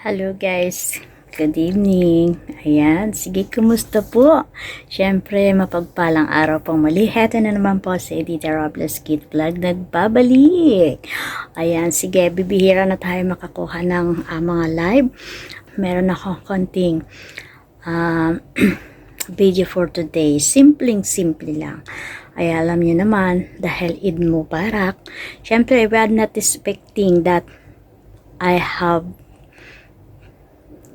Hello guys. Good evening. Ayan, sige, kumusta po? Siyempre, mapagpalang araw pong muli. Heto na naman po si Edita Robles Kid Vlog nagbabalik. Ayan, sige, bibihira na tayo makakuha ng ah, mga live. Meron ako konting um, video for today. Simpleng simple lang. Ay alam niyo naman, dahil Eid Mubarak, syempre, we are not expecting that I have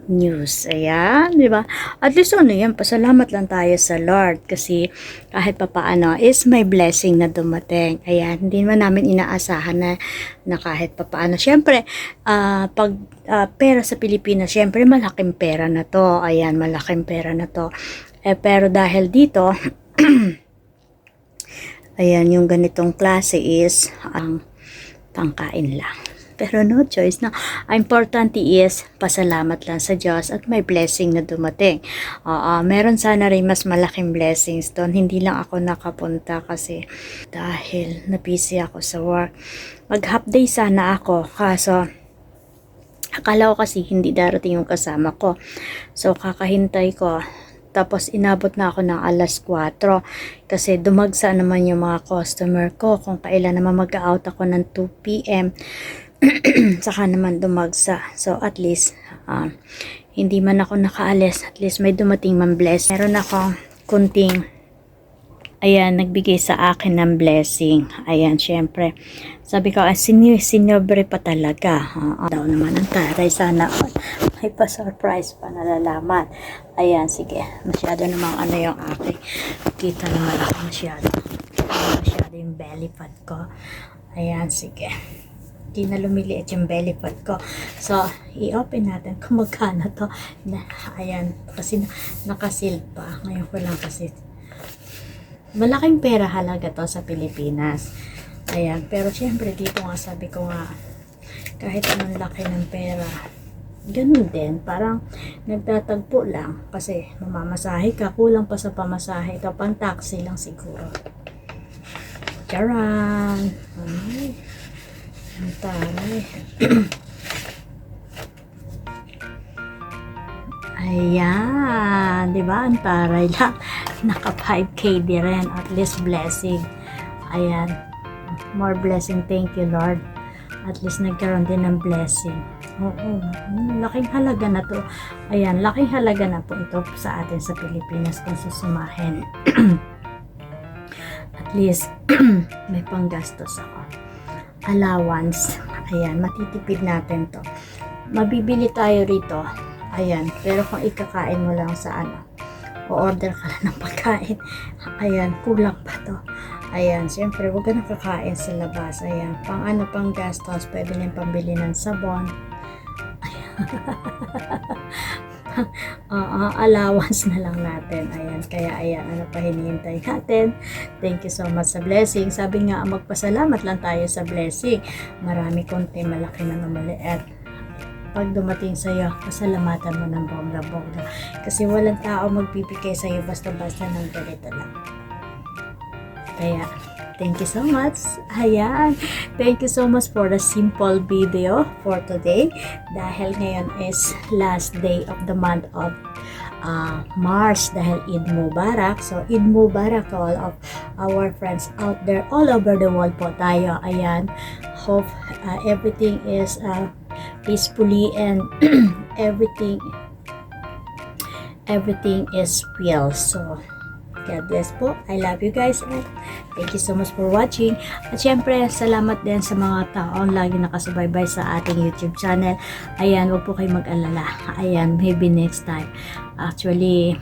news. Ayan, di ba? At least ano yan, pasalamat lang tayo sa Lord kasi kahit papaano is may blessing na dumating. Ayan, hindi man namin inaasahan na, na kahit papaano. Siyempre, ah, pag ah, pera sa Pilipinas, siyempre malaking pera na to. Ayan, malaking pera na to. Eh, pero dahil dito, ayan, yung ganitong klase is ang pangkain lang. Pero no choice na. Ang importante is pasalamat lang sa Diyos at may blessing na dumating. Oo, meron sana rin mas malaking blessings doon. Hindi lang ako nakapunta kasi dahil na-busy ako sa work. Mag half day sana ako kaso akala ko kasi hindi darating yung kasama ko. So kakahintay ko tapos inabot na ako ng alas 4 kasi dumagsa naman yung mga customer ko kung kailan naman mag-out ako ng 2 p.m. saka naman dumagsa. So at least um, hindi man ako nakaalis, at least may dumating man bless. Meron ako kunting ayan, nagbigay sa akin ng blessing. Ayan, syempre. Sabi ko, ah, sini sinobre pa talaga. Oo, daw naman ang taray. Sana all. May pa-surprise pa nalalaman. Ayan, sige. Masyado namang ano yung aking. Kita naman ako masyado. Masyado yung belly pad ko. Ayan, sige. Hindi na lumiliit yung belly pad ko. So, i-open natin kung magkano to. Na, ayan, kasi na, nakasil pa. Ngayon ko lang kasi malaking pera halaga to sa Pilipinas. Ayan, pero syempre dito nga sabi ko nga kahit anong laki ng pera, ganun din, parang nagtatagpo lang kasi mamamasahe ka, kulang pa sa pamasahe, ito pang taxi lang siguro. Charan! Ay, ang taray. Ayan, di ba? Ang taray lang. Naka 5K di rin. At least blessing. Ayan. More blessing. Thank you, Lord. At least nagkaroon din ng blessing. Oo. mm, Laking halaga na to. Ayan, laking halaga na po ito sa atin sa Pilipinas kung susumahin. At least, may panggastos ako. Allowance. Ayan, matitipid natin to. Mabibili tayo rito. Ayan, pero kung ikakain mo lang sa ano, o-order ka lang ng pagkain. Ayan, kulang pa to. Ayan, siyempre, huwag ka na kakain sa labas. Ayan, pang ano, pang gastos, pwede na yung pambili ng sabon. Ayan. Oo, allowance na lang natin. Ayan, kaya ayan, ano pa hinihintay natin. Thank you so much sa blessing. Sabi nga, magpasalamat lang tayo sa blessing. Marami konti, malaki na maliit pag dumating sa iyo, pasalamatan mo ng bongga-bongga. Kasi walang tao magbibigay sa iyo basta-basta ng ganito lang. Kaya, thank you so much. Ayan. Thank you so much for the simple video for today. Dahil ngayon is last day of the month of uh, March dahil Eid Mubarak. So, Eid Mubarak to all of our friends out there all over the world po tayo. Ayan. Hope uh, everything is uh, peacefully and everything everything is well. So, God bless po. I love you guys and thank you so much for watching. At syempre, salamat din sa mga taong lagi nakasubaybay sa ating YouTube channel. Ayan, huwag po kayo mag-alala. Ayan, maybe next time. Actually,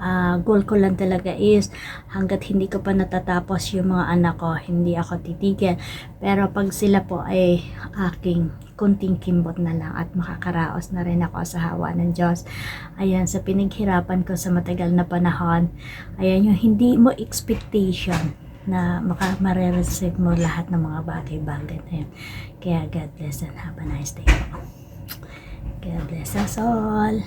ah, goal ko lang talaga is hanggat hindi ko pa natatapos yung mga anak ko, hindi ako titigil. Pero pag sila po ay aking kunting kimbot na lang at makakaraos na rin ako sa hawa ng Diyos. Ayan, sa pinaghirapan ko sa matagal na panahon, ayan yung hindi mo expectation na maka receive mo lahat ng mga bagay-bagay na yun. Kaya God bless and have a nice day. God bless us all.